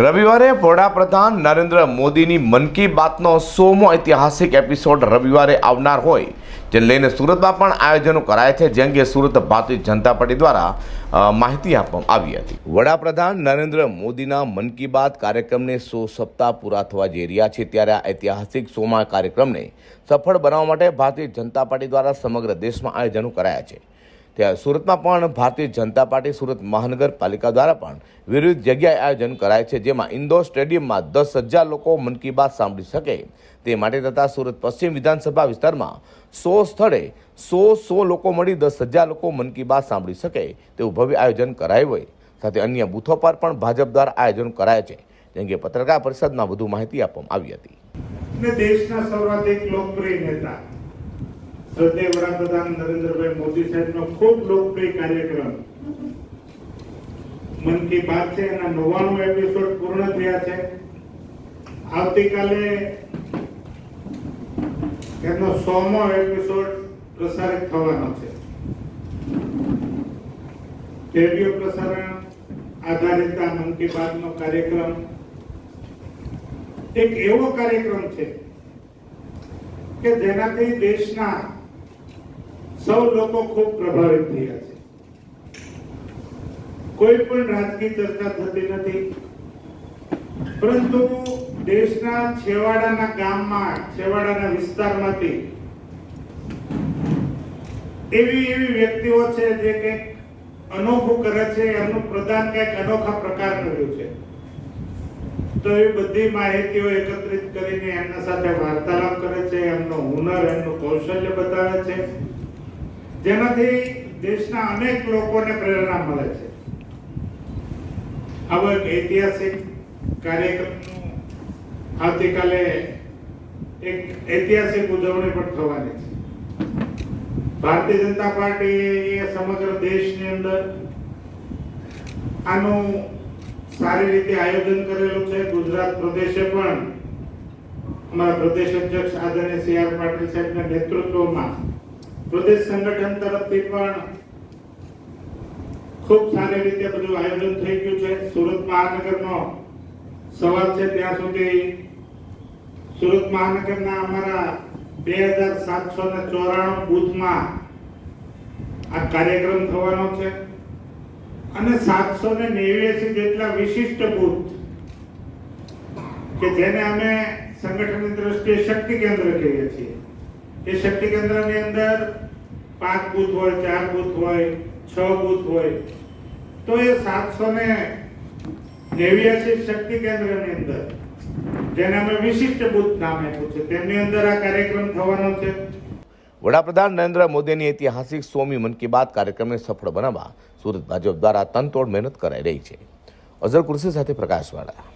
રવિવારે વડાપ્રધાન નરેન્દ્ર મોદીની મન કી બાતનો સોમો ઐતિહાસિક એપિસોડ રવિવારે આવનાર હોય, જે લઈને સુરતમાં પણ આયોજનો કરાયા છે, જે અંગે સુરત ભારતીય જનતા પાર્ટી દ્વારા માહિતી આપવામાં આવી હતી. વડાપ્રધાન નરેન્દ્ર મોદીના મન કી બાત કાર્યક્રમને સો સપ્તાહ પૂરા થવા જઈ રહ્યા છે, ત્યારે આ ઐતિહાસિક સોમા કાર્યક્રમને સફળ બનાવવા માટે ભારતીય જનતા પાર્ટી દ્વારા સમગ્ર દેશમાં આયોજનો કરાયા છે. ત્યારે સુરતમાં પણ ભારતીય જનતા પાર્ટી સુરત મહાનગરપાલિકા દ્વારા પણ વિવિધ જગ્યાએ આયોજન કરાય છે, જેમાં ઇન્દોર સ્ટેડિયમમાં દસ હજાર લોકો મન કી બાત સાંભળી શકે. તે માટે તથા સુરત પશ્ચિમ વિધાનસભા વિસ્તારમાં સો સ્થળે સો સો લોકો મળી દસ હજાર લોકો મન કી બાત સાંભળી શકે તેવું ભવ્ય આયોજન કરાયું હોય. સાથે અન્ય બૂથો પર પણ ભાજપ દ્વારા આયોજન કરાય છે, જેમ કે પત્રકાર પરિષદમાં વધુ માહિતી આપવામાં આવી હતી. દેશના સર્વાધિક લોકપ્રિય નેતા શ્રદ્ધેય વડાપ્રધાન નરેન્દ્રભાઈ મોદી સાહેબનો ખૂબ લોકપ્રિય કાર્યક્રમ. મન કી બાત છે, એના નવ્વાણું એપિસોડ પૂર્ણ થયા છે. આવતીકાલે એનો સોમો એપિસોડ પ્રસારિત થવાનો છે. રેડિયો પ્રસારણ આધારિત આ મન કી બાતનો કાર્યક્રમ એક એવો કાર્યક્રમ છે કે જેનાથી દેશના સૌ લોકો ખૂબ પ્રભાવિત થયા છે. કોઈ પણ રાજકીય ચર્ચા થતી નથી. પરંતુ દેશના છેવાડાના ગામમાં, છેવાડાના વિસ્તારમાંથી એવી એવી વ્યક્તિઓ છે જે કંઈક અનોખું કરે છે, એમનું પ્રદાન કંઈક અનોખા પ્રકાર રહ્યું છે. તો એ બધી માહિતીઓ એકત્રિત કરીને એમના સાથે વાર્તાલાપ કરે છે, એમનો હુનર, એમનું કૌશલ્ય બતાવે છે. જેનાથી દેશના અનેક લોકોને પ્રેરણા મળે છે. આવો એક ઐતિહાસિક કાર્યક્રમનું આવતીકાલે એક ઐતિહાસિક ઉજવણી પણ થવાની છે. ભારતીય જનતા પાર્ટી એ સમગ્ર દેશની અંદર આનું સારી રીતે આયોજન કરેલું છે. ગુજરાત પ્રદેશે પણ અમારા પ્રદેશ અધ્યક્ષ આદરણીય સી આર પાટીલ સાહેબના નેતૃત્વમાં પ્રદેશ સંગઠન તરફથી પણ ખૂબ સારી રીતે બધું આયોજન થઈ ગયું છે. સુરત મહાનગરનો સવાલ છે ત્યાં સુધી. સુરત મહાનગરના અમારા બે હજાર સાતસો ને ચોરાણું બુથમાં આ કાર્યક્રમ થવાનો છે. અને સાતસો ને નેવ્યાસી જેટલા વિશિષ્ટ બુથ કે જેને અમે સંગઠનની દ્રષ્ટિએ શક્તિ કેન્દ્ર કહીએ છીએ. એ શક્તિ કેન્દ્રની અંદર પાંચ બુથ હોય, ચાર બુથ હોય, છ બુથ હોય, તો એ સાતસો ને નેવ્યાસી શક્તિ કેન્દ્રની અંદર, જેને અમે વિશિષ્ટ બુથ નામ છે. તેમની અંદર આ કાર્યક્રમ થવાનો છે. વડાપ્રધાન નરેન્દ્ર મોદીની ઐતિહાસિક સોમી મન કી બાત કાર્યક્રમને સફળ બનાવવા સુરત ભાજપ દ્વારા તનતોડ મહેનત કરાઈ રહી છે. અઝર કુર્સી સાથે પ્રકાશવાળા.